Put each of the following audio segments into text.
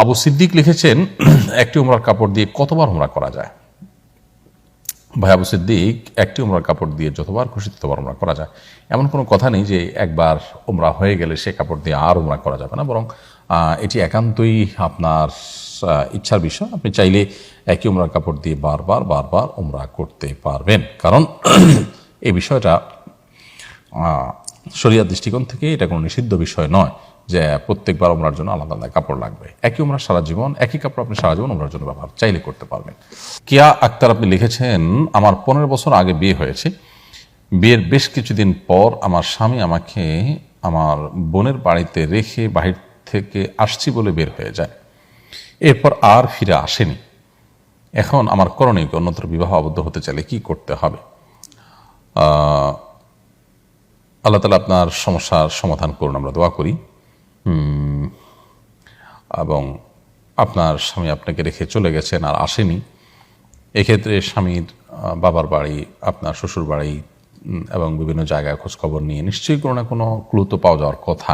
আবু সিদ্দিক লিখেছেন, একটি উমরার কাপড় দিয়ে কতবার উমরা করা যায়? ভাই আবু সিদ্দিক, একটি উমরার কাপড় দিয়ে যতবার খুশি ততবার উমরা করা যায়। এমন কোনো কথা নেই যে একবার উমরা হয়ে গেলে সে কাপড় দিয়ে আর উমরা করা যাবে না, বরং এটি একান্তই আপনার ইচ্ছার বিষয়। আপনি চাইলে একই উমরার কাপড় দিয়ে বারবার বারবার উমরা করতে পারবেন। কারণ, এই বিষয়টা শরিয়ার দৃষ্টিকোণ থেকে এটা কোনো নিষিদ্ধ বিষয় নয়। যে প্রত্যেকবার ওমরার জন্য আলাদা আলাদা কাপড় লাগবে। একই ওমরা সারা জীবন, একই কাপড় আপনি সারা জীবন ওমরার জন্য ব্যবহার চাইলে করতে পারবেন। কিয়া আক্তার আপনি লিখেছেন, আমার পনেরো বছর আগে বিয়ে হয়েছে। বিয়ের বেশ কিছুদিন পর আমার স্বামী আমাকে আমার বোনের বাড়িতে রেখে বাহির থেকে আসছি বলে বের হয়ে যায়। এরপর আর ফিরে আসেনি। এখন আমার করণীয়? অন্যত্র বিবাহ আবদ্ধ হতে চাইলে কি করতে হবে? আল্লাহ তালা আপনার সমস্যার সমাধান করুন, আমরা দোয়া করি। এবং আপনার স্বামী আপনাকে রেখে চলে গেছেন আর আসেনি। এক্ষেত্রে স্বামীর বাবার বাড়ি, আপনার শ্বশুর বাড়ি এবং বিভিন্ন জায়গায় খোঁজখবর নিয়ে নিশ্চয়ই কোনো না কোনো ক্লু তো পাওয়া যাওয়ার কথা।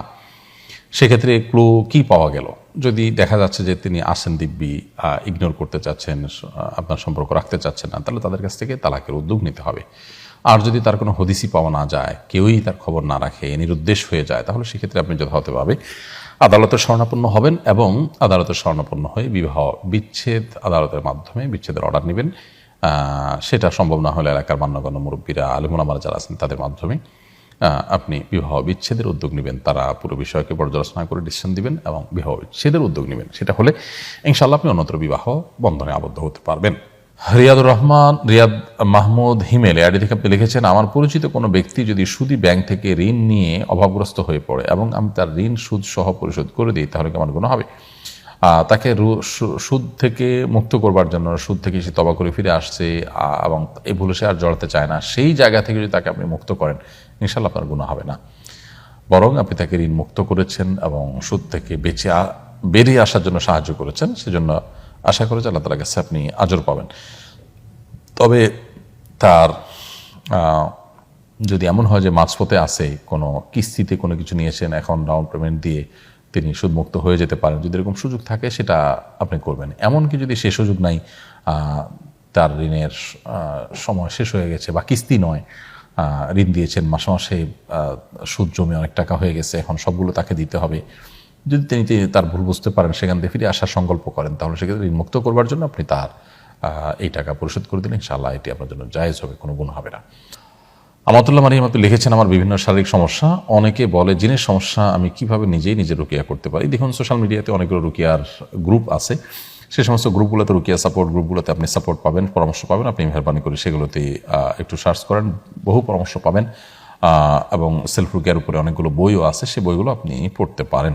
সেক্ষেত্রে ক্লু কি পাওয়া গেল? যদি দেখা যাচ্ছে যে তিনি আসেন দিব্যি ইগনোর করতে চাচ্ছেন আপনার সম্পর্ক রাখতে চাচ্ছেন না, তাহলে তাদের কাছ থেকে তালাকের উদ্যোগ নিতে হবে। আর যদি তার কোনো হদিসি পাওয়া না যায়, কেউই তার খবর না রাখে, নিরুদ্দেশ হয়ে যায়, তাহলে সেক্ষেত্রে আপনি যথাযথভাবে আদালতের স্বর্ণাপন্ন হবেন এবং আদালতের স্বর্ণাপন্ন হয়ে বিবাহ বিচ্ছেদ, আদালতের মাধ্যমে বিচ্ছেদের অর্ডার নেবেন। সেটা সম্ভব না হলে এলাকার মান্যগণ্য মুরব্বীরা, আলিমুলামারা যারা আছেন তাদের মাধ্যমে আপনি বিবাহ বিচ্ছেদের উদ্যোগ নেবেন। তারা পুরো বিষয়কে পর্যালোচনা করে ডিসিশন দিবেন এবং বিবাহ বিচ্ছেদের উদ্যোগ নেবেন। সেটা হলে ইনশাল্লাহ আপনি অন্যত্র বিবাহ বন্ধনে আবদ্ধ হতে পারবেন। রিয়াদুর রহমান, রিয়াদ মাহমুদ হিমেল আইডি থেকে আপনি লিখেছেন, আমার পরিচিত কোনো ব্যক্তি যদি সুদি ব্যাংক থেকে ঋণ নিয়ে অভাবগ্রস্ত হয়ে পড়ে এবং আমি তার ঋণ সুদ সহ পরিশোধ করে দিই, তাহলে কেমন কোনো হবে? তাকে সুদ থেকে মুক্ত করবার জন্য, সুদ থেকে সে তবা করে ফিরে আসছে এবং এই ভুলে সে আর জড়াতে চায় না। সেই জায়গা থেকে যদি তাকে আপনি মুক্ত করেন ইনশাল্লাহ আপনার গুণ হবে না। বরং আপনি তাকে ঋণ মুক্ত করেছেন এবং সুদ থেকে বেঁচে বেরিয়ে আসার জন্য সাহায্য করেছেন, সেজন্য আশা করে যে আল্লাহ তালার কাছে আপনি আজর পাবেন। তবে তার যদি এমন হয় যে মাঝপথে আসে কোনো কিস্তিতে কোনো কিছু নিয়েছেন এখন ডাউন পেমেন্ট দিয়ে তিনি সুদমুক্ত হয়ে যেতে পারেন, যদি এরকম সুযোগ থাকে, সেটা আপনি করবেন। এমনকি যদি সে সুযোগ নাই তার ঋণের সময় শেষ হয়ে গেছে, বা কিস্তি নয় ঋণ দিয়েছেন, মাসে মাসে সুদ জমে অনেক টাকা হয়ে গেছে, এখন সবগুলো তাকে দিতে হবে। যদি তিনি তার ভুল বুঝতে পারেন, সেখান থেকে ফিরে আসার সংকল্প করেন, তাহলে সেক্ষেত্রে ঋণ মুক্ত করবার জন্য আপনি তার এই টাকা পরিশোধ করে দিলেন ইনশাআল্লাহ এটি আপনার জন্য জায়েজ হবে, কোনো গুণ হবে না। আমাতুল্লাহ মারিয়াম আপনি লিখেছেন আমার বিভিন্ন শারীরিক সমস্যা, অনেকে বলে জিনের সমস্যা আমি কীভাবে নিজেই নিজে রুকিয়া করতে পারি। দেখুন, সোশ্যাল মিডিয়াতে অনেকগুলো রুকিয়ার গ্রুপ আছে সেই সমস্ত গ্রুপগুলোতে রুকিয়া সাপোর্ট, গ্রুপগুলোতে আপনি সাপোর্ট পাবেন, পরামর্শ পাবেন, আপনি মেহরবানি করে সেগুলোতে একটু সার্চ করেন, বহু পরামর্শ পাবেন এবং সেলফ রুকিয়ার উপরে অনেকগুলো বইও আছে, সে বইগুলো আপনি পড়তে পারেন।